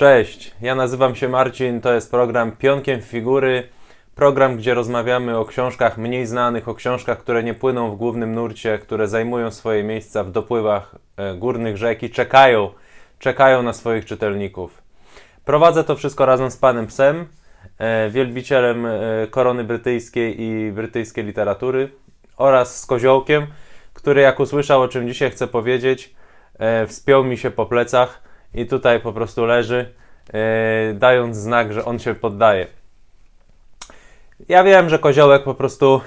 Cześć, ja nazywam się Marcin, to jest program Pionkiem Figury. Program, gdzie rozmawiamy o książkach mniej znanych, o książkach, które nie płyną w głównym nurcie, które zajmują swoje miejsca w dopływach e, górnych rzek i czekają, czekają na swoich czytelników. Prowadzę to wszystko razem z panem Psem, e, wielbicielem e, korony brytyjskiej i brytyjskiej literatury oraz z Koziołkiem, który jak usłyszał o czym dzisiaj chcę powiedzieć, wspiął mi się po plecach i tutaj po prostu leży, e, dając znak, że on się poddaje. Ja wiem, że Koziołek po prostu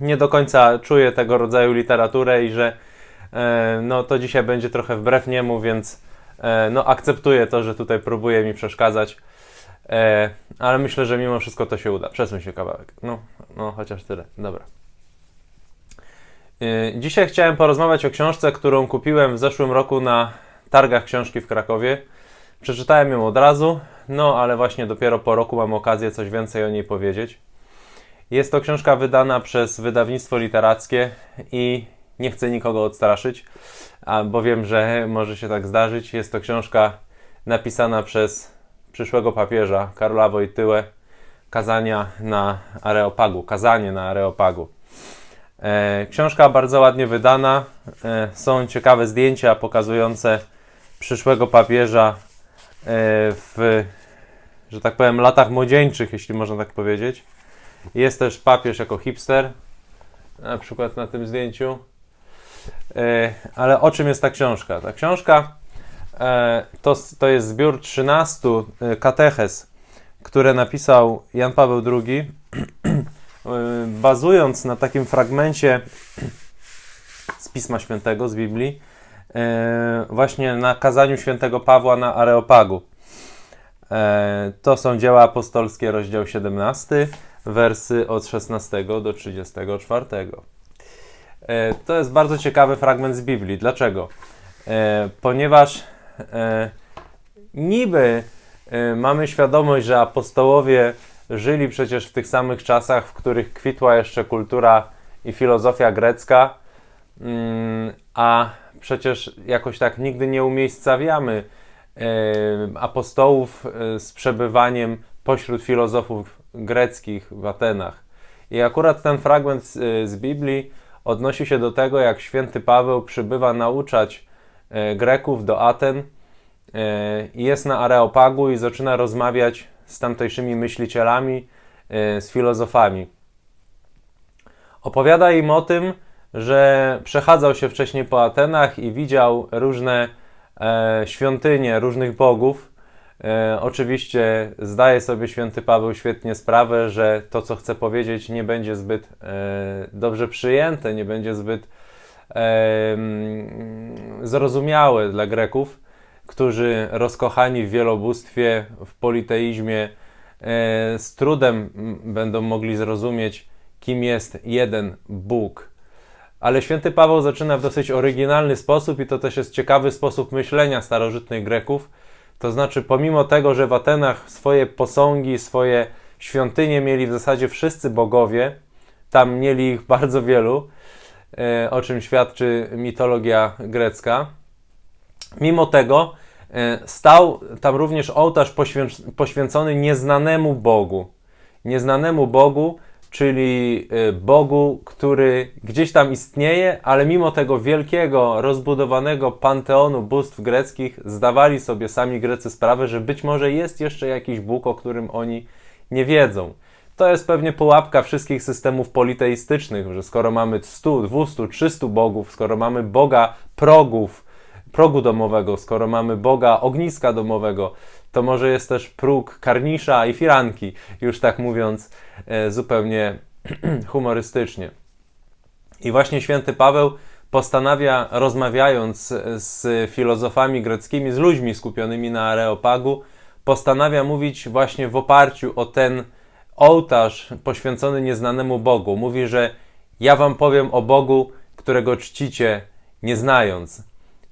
nie do końca czuje tego rodzaju literaturę i że e, no to dzisiaj będzie trochę wbrew niemu, więc e, no akceptuję to, że tutaj próbuje mi przeszkadzać. Ale myślę, że mimo wszystko to się uda. Przesuń się kawałek. No, no chociaż tyle. Dobra. Dzisiaj chciałem porozmawiać o książce, którą kupiłem w zeszłym roku na targach książki w Krakowie. Przeczytałem ją od razu, no ale właśnie dopiero po roku mam okazję coś więcej o niej powiedzieć. Jest to książka wydana przez wydawnictwo literackie i nie chcę nikogo odstraszyć, bo wiem, że może się tak zdarzyć. Jest to książka napisana przez przyszłego papieża Karola Wojtyłę, kazania na Areopagu, kazanie na Areopagu. E, książka bardzo ładnie wydana. E, są ciekawe zdjęcia pokazujące przyszłego papieża e, w, że tak powiem, latach młodzieńczych, jeśli można tak powiedzieć. Jest też papież jako hipster, na przykład na tym zdjęciu. E, ale o czym jest ta książka? Ta książka e, to, to jest zbiór 13 e, kateches, które napisał Jan Paweł II, bazując na takim fragmencie z Pisma Świętego, z Biblii, właśnie na kazaniu świętego Pawła na Areopagu. E, To są dzieła apostolskie, rozdział 17, wersy od 16 do 34. E, To jest bardzo ciekawy fragment z Biblii. Dlaczego? E, Ponieważ e, niby e, mamy świadomość, że apostołowie żyli przecież w tych samych czasach, w których kwitła jeszcze kultura i filozofia grecka, mm, a przecież jakoś tak nigdy nie umiejscawiamy e, apostołów e, z przebywaniem pośród filozofów greckich w Atenach. I akurat ten fragment z, e, z Biblii odnosi się do tego, jak święty Paweł przybywa nauczać Greków do Aten i jest na Areopagu i zaczyna rozmawiać z tamtejszymi myślicielami, z filozofami. Opowiada im o tym, że przechadzał się wcześniej po Atenach i widział różne e, świątynie różnych bogów. E, oczywiście zdaje sobie święty Paweł świetnie sprawę, że to, co chce powiedzieć, nie będzie zbyt e, dobrze przyjęte, nie będzie zbyt e, mm, zrozumiałe dla Greków, którzy rozkochani w wielobóstwie, w politeizmie, e, z trudem będą mogli zrozumieć, kim jest jeden Bóg. Ale święty Paweł zaczyna w dosyć oryginalny sposób, i to też jest ciekawy sposób myślenia starożytnych Greków. To znaczy, pomimo tego, że w Atenach swoje posągi, swoje świątynie mieli w zasadzie wszyscy bogowie, tam mieli ich bardzo wielu, e, o czym świadczy mitologia grecka. Mimo tego e, stał tam również ołtarz poświęc- poświęcony nieznanemu Bogu. Nieznanemu Bogu, czyli e, Bogu, który gdzieś tam istnieje, ale mimo tego wielkiego, rozbudowanego panteonu bóstw greckich, zdawali sobie sami Grecy sprawę, że być może jest jeszcze jakiś Bóg, o którym oni nie wiedzą. To jest pewnie pułapka wszystkich systemów politeistycznych, że skoro mamy 100, 200, 300 bogów, skoro mamy Boga progów, progu domowego, skoro mamy Boga ogniska domowego, to może jest też próg karnisza i firanki, już tak mówiąc e, zupełnie humorystycznie. I właśnie święty Paweł postanawia, rozmawiając z filozofami greckimi, z ludźmi skupionymi na Areopagu, postanawia mówić właśnie w oparciu o ten ołtarz poświęcony nieznanemu Bogu. Mówi, że ja wam powiem o Bogu, którego czcicie nie znając.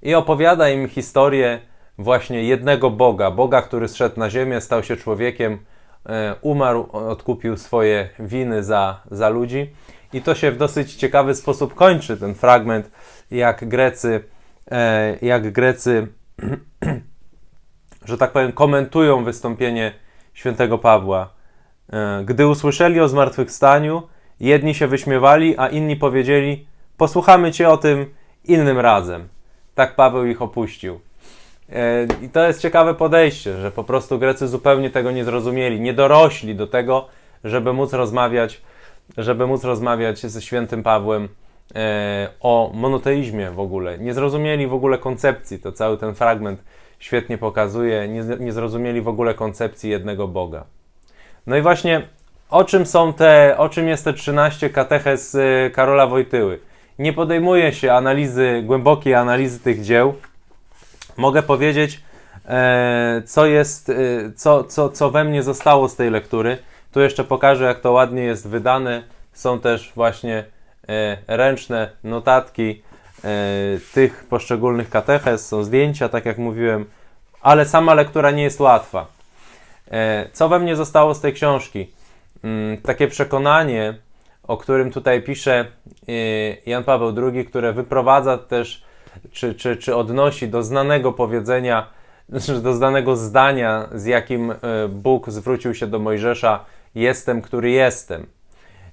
I opowiada im historię właśnie jednego Boga, Boga, który zszedł na ziemię, stał się człowiekiem, e, umarł, odkupił swoje winy za, za ludzi. I to się w dosyć ciekawy sposób kończy, ten fragment, jak Grecy, e, jak Grecy że tak powiem, komentują wystąpienie świętego Pawła. E, Gdy usłyszeli o zmartwychwstaniu, jedni się wyśmiewali, a inni powiedzieli: Posłuchamy cię o tym innym razem. Tak Paweł ich opuścił. E, I to jest ciekawe podejście, że po prostu Grecy zupełnie tego nie zrozumieli, nie dorośli do tego, żeby móc rozmawiać, żeby móc rozmawiać ze świętym Pawłem e, o monoteizmie w ogóle. Nie zrozumieli w ogóle koncepcji, to cały ten fragment świetnie pokazuje, nie, nie zrozumieli w ogóle koncepcji jednego Boga. No i właśnie o czym są te, o czym jest te 13 katechez y, Karola Wojtyły? Nie podejmuje się analizy, głębokiej analizy tych dzieł. Mogę powiedzieć, e, co jest, y, co, co, co we mnie zostało z tej lektury. Tu jeszcze pokażę, jak to ładnie jest wydane. Są też właśnie e, ręczne notatki e, tych poszczególnych katechez, są zdjęcia, tak jak mówiłem, ale sama lektura nie jest łatwa. E, Co we mnie zostało z tej książki? Mm, Takie przekonanie, o którym tutaj pisze e, Jan Paweł II, które wyprowadza też, czy, czy, czy odnosi do znanego powiedzenia, znaczy do znanego zdania, z jakim e, Bóg zwrócił się do Mojżesza: Jestem, który jestem.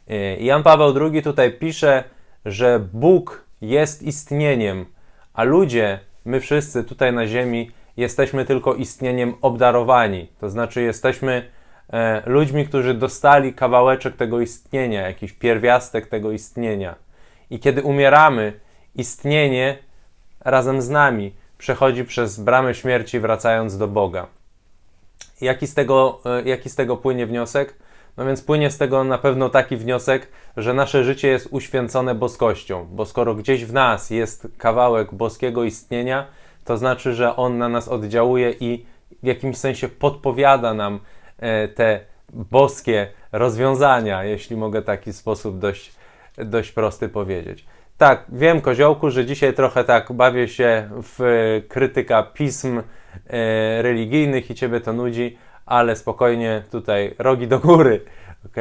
E, Jan Paweł II tutaj pisze, że Bóg jest istnieniem, a ludzie, my wszyscy tutaj na Ziemi, jesteśmy tylko istnieniem obdarowani. To znaczy, jesteśmy e, ludźmi, którzy dostali kawałeczek tego istnienia, jakiś pierwiastek tego istnienia. I kiedy umieramy, istnienie razem z nami przechodzi przez bramę śmierci, wracając do Boga. Jaki z tego, e, jaki z tego płynie wniosek? No więc płynie z tego na pewno taki wniosek, że nasze życie jest uświęcone boskością, bo skoro gdzieś w nas jest kawałek boskiego istnienia, to znaczy, że on na nas oddziałuje i w jakimś sensie podpowiada nam e, te boskie rozwiązania, jeśli mogę taki sposób dość, dość prosty powiedzieć. Tak, wiem, Koziołku, że dzisiaj trochę tak bawię się w krytyka pism e, religijnych i ciebie to nudzi, ale spokojnie tutaj rogi do góry, ok?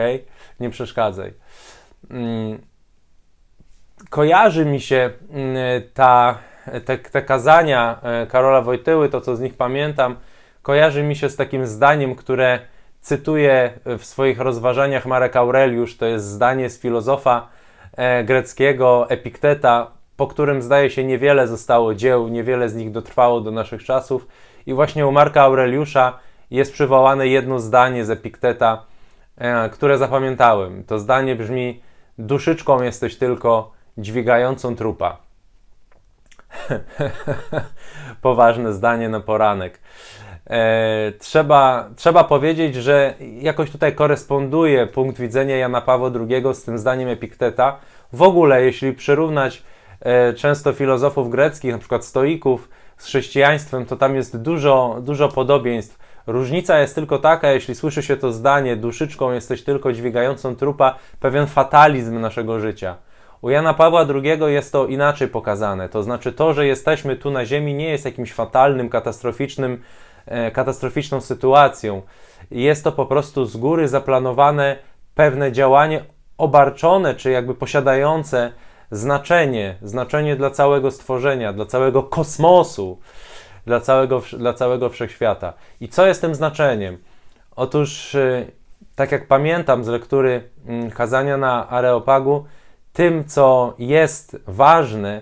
Nie przeszkadzaj. Mm, kojarzy mi się mm, ta, te, te kazania e, Karola Wojtyły, to co z nich pamiętam, kojarzy mi się z takim zdaniem, które cytuje w swoich rozważaniach Marek Aureliusz. To jest zdanie z filozofa greckiego Epikteta, po którym zdaje się niewiele zostało dzieł, niewiele z nich dotrwało do naszych czasów. I właśnie u Marka Aureliusza jest przywołane jedno zdanie z Epikteta, e, które zapamiętałem. To zdanie brzmi: Duszyczką jesteś tylko dźwigającą trupa. Poważne zdanie na poranek. E, trzeba, trzeba powiedzieć, że jakoś tutaj koresponduje punkt widzenia Jana Pawła II z tym zdaniem Epikteta. W ogóle, jeśli przyrównać e, często filozofów greckich, na przykład stoików, z chrześcijaństwem, to tam jest dużo, dużo podobieństw. Różnica jest tylko taka, jeśli słyszy się to zdanie, duszyczką jesteś tylko dźwigającą trupa, pewien fatalizm naszego życia. U Jana Pawła II jest to inaczej pokazane. To znaczy, to, że jesteśmy tu na Ziemi, nie jest jakimś fatalnym, katastroficznym, katastroficzną sytuacją. Jest to po prostu z góry zaplanowane pewne działanie obarczone, czy jakby posiadające znaczenie, znaczenie dla całego stworzenia, dla całego kosmosu, dla całego, dla całego wszechświata. I co jest tym znaczeniem? Otóż, e, tak jak pamiętam z lektury mm, kazania na Areopagu, tym, co jest ważne,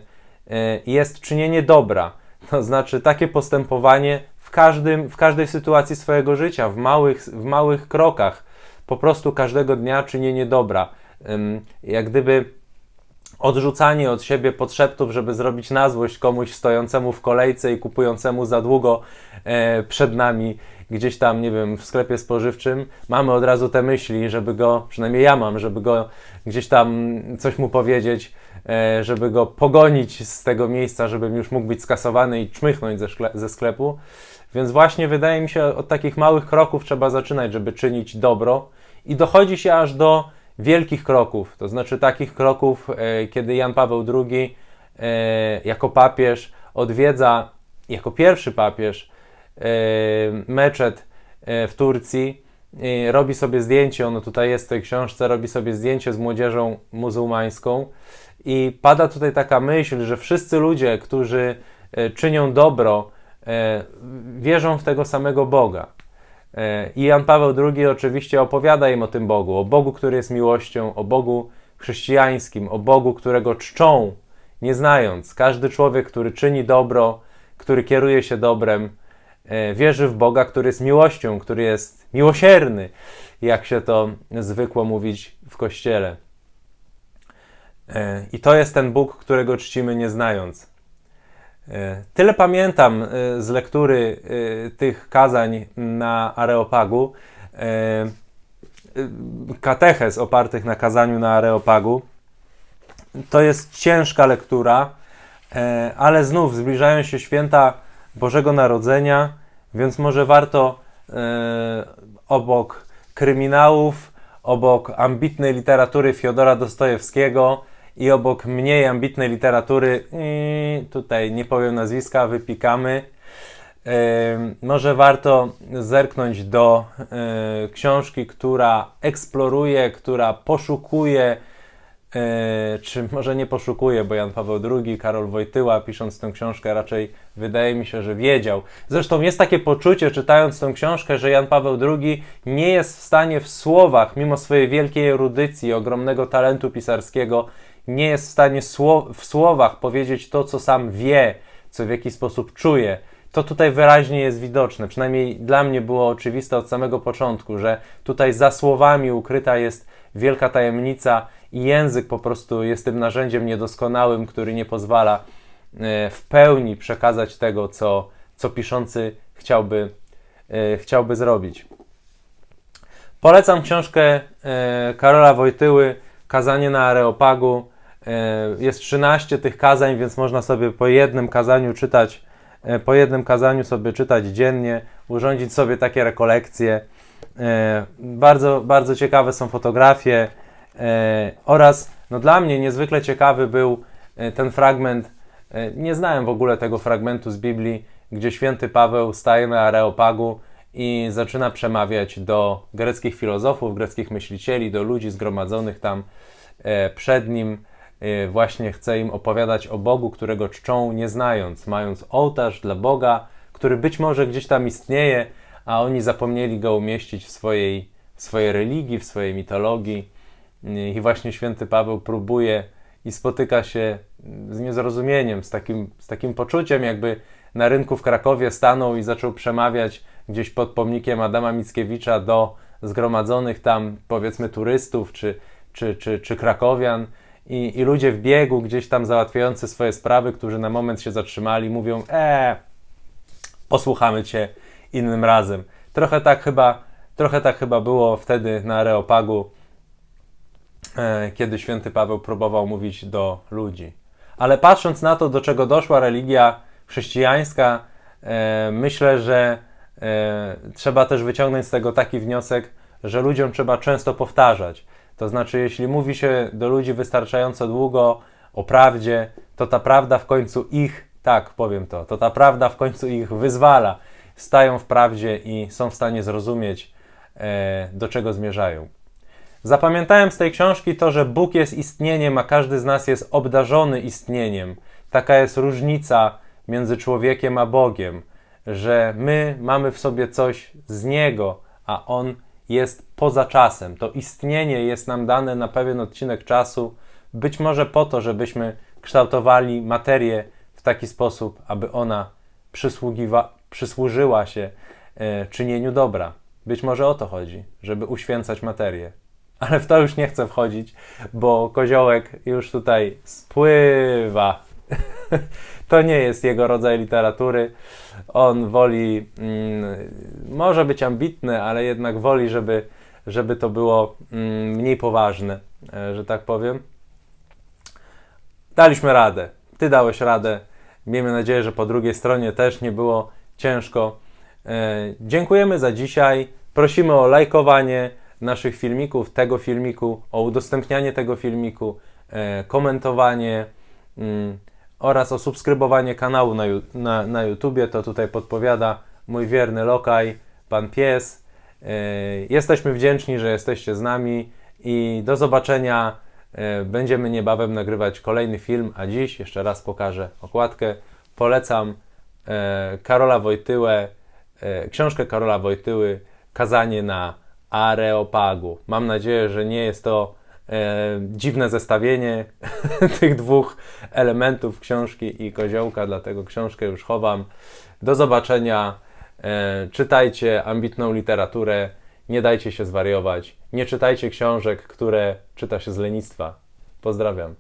e, jest czynienie dobra. To znaczy takie postępowanie w, każdym, w każdej sytuacji swojego życia, w małych, w małych krokach. Po prostu każdego dnia czynienie dobra. Jak gdyby odrzucanie od siebie podszeptów, żeby zrobić na złość komuś stojącemu w kolejce i kupującemu za długo e, przed nami gdzieś tam, nie wiem, w sklepie spożywczym, mamy od razu te myśli, żeby go, przynajmniej ja mam, żeby go gdzieś tam coś mu powiedzieć, e, żeby go pogonić z tego miejsca, żebym już mógł być skasowany i czmychnąć ze, ze sklepu. Więc właśnie wydaje mi się, od takich małych kroków trzeba zaczynać, żeby czynić dobro. I dochodzi się aż do wielkich kroków, to znaczy takich kroków, e, kiedy Jan Paweł II e, jako papież odwiedza, jako pierwszy papież, e, meczet w Turcji, robi sobie zdjęcie, ono tutaj jest w tej książce, robi sobie zdjęcie z młodzieżą muzułmańską. I pada tutaj taka myśl, że wszyscy ludzie, którzy czynią dobro wierzą w tego samego Boga. E, I Jan Paweł II oczywiście opowiada im o tym Bogu, o Bogu, który jest miłością, o Bogu chrześcijańskim, o Bogu, którego czczą, nie znając. Każdy człowiek, który czyni dobro, który kieruje się dobrem, e, wierzy w Boga, który jest miłością, który jest miłosierny, jak się to zwykło mówić w kościele. E, I to jest ten Bóg, którego czcimy nie znając. E, tyle pamiętam e, z lektury tych kazań na Areopagu, kateches opartych na kazaniu na Areopagu. To jest ciężka lektura, ale znów zbliżają się święta Bożego Narodzenia, więc może warto obok kryminałów, obok ambitnej literatury Fiodora Dostojewskiego, i obok mniej ambitnej literatury, tutaj nie powiem nazwiska, wypikamy. Może warto zerknąć do e, książki, która eksploruje, która poszukuje, e, czy może nie poszukuje, bo Jan Paweł II, Karol Wojtyła, pisząc tę książkę, raczej wydaje mi się, że wiedział. Zresztą jest takie poczucie, czytając tę książkę, że Jan Paweł II nie jest w stanie w słowach, mimo swojej wielkiej erudycji, ogromnego talentu pisarskiego, nie jest w stanie w słowach powiedzieć to, co sam wie, co w jakiś sposób czuje, to tutaj wyraźnie jest widoczne. Przynajmniej dla mnie było oczywiste od samego początku, że tutaj za słowami ukryta jest wielka tajemnica i język po prostu jest tym narzędziem niedoskonałym, który nie pozwala e, w pełni przekazać tego, co, co piszący chciałby, e, chciałby zrobić. Polecam książkę e, Karola Wojtyły Kazanie na Areopagu. E, jest 13 tych kazań, więc można sobie po jednym kazaniu czytać, e, po jednym kazaniu sobie czytać dziennie, urządzić sobie takie rekolekcje. E, bardzo, bardzo ciekawe są fotografie oraz no dla mnie niezwykle ciekawy był ten fragment. Nie znałem w ogóle tego fragmentu z Biblii, gdzie święty Paweł staje na Areopagu i zaczyna przemawiać do greckich filozofów, greckich myślicieli, do ludzi zgromadzonych tam przed nim właśnie chce im opowiadać o Bogu, którego czczą nie znając, mając ołtarz dla Boga, który być może gdzieś tam istnieje, a oni zapomnieli go umieścić w swojej, w swojej religii, w swojej mitologii. Y, I właśnie święty Paweł próbuje i spotyka się z niezrozumieniem, z takim, z takim poczuciem, jakby na rynku w Krakowie stanął i zaczął przemawiać gdzieś pod pomnikiem Adama Mickiewicza do zgromadzonych tam, powiedzmy, turystów czy, czy, czy, czy krakowian i, i ludzie w biegu, gdzieś tam załatwiający swoje sprawy, którzy na moment się zatrzymali, mówią: E, posłuchamy cię innym razem. Trochę tak chyba, trochę tak chyba było wtedy na Areopagu, e, kiedy święty Paweł próbował mówić do ludzi. Ale patrząc na to, do czego doszła religia chrześcijańska, e, myślę, że e, trzeba też wyciągnąć z tego taki wniosek, że ludziom trzeba często powtarzać. To znaczy, jeśli mówi się do ludzi wystarczająco długo o prawdzie, to ta prawda w końcu ich, tak powiem to, to ta prawda w końcu ich wyzwala. Stają w prawdzie i są w stanie zrozumieć, e, do czego zmierzają. Zapamiętałem z tej książki to, że Bóg jest istnieniem, a każdy z nas jest obdarzony istnieniem. Taka jest różnica między człowiekiem a Bogiem, że my mamy w sobie coś z Niego, a On jest poza czasem. To istnienie jest nam dane na pewien odcinek czasu, być może po to, żebyśmy kształtowali materię w taki sposób, aby ona przysłużyła się e, czynieniu dobra. Być może o to chodzi, żeby uświęcać materię. Ale w to już nie chcę wchodzić, bo koziołek już tutaj spływa. to nie jest jego rodzaj literatury. On woli, mm, może być ambitny, ale jednak woli, żeby, żeby to było mm, mniej poważne, e, że tak powiem. Daliśmy radę. Ty dałeś radę. Miejmy nadzieję, że po drugiej stronie też nie było ciężko. E, dziękujemy za dzisiaj. Prosimy o lajkowanie naszych filmików, tego filmiku, o udostępnianie tego filmiku, e, komentowanie. Mm, oraz o subskrybowanie kanału na, na, na YouTubie. To tutaj podpowiada mój wierny lokaj, pan pies. Yy, jesteśmy wdzięczni, że jesteście z nami i do zobaczenia. Yy, będziemy niebawem nagrywać kolejny film, a dziś jeszcze raz pokażę okładkę. Polecam e, Karola Wojtyłę, e, książkę Karola Wojtyły Kazanie na Areopagu. Mam nadzieję, że nie jest to e, dziwne zestawienie tych dwóch elementów książki i koziołka, dlatego książkę już chowam. Do zobaczenia. E, czytajcie ambitną literaturę, nie dajcie się zwariować. Nie czytajcie książek, które czyta się z lenistwa. Pozdrawiam.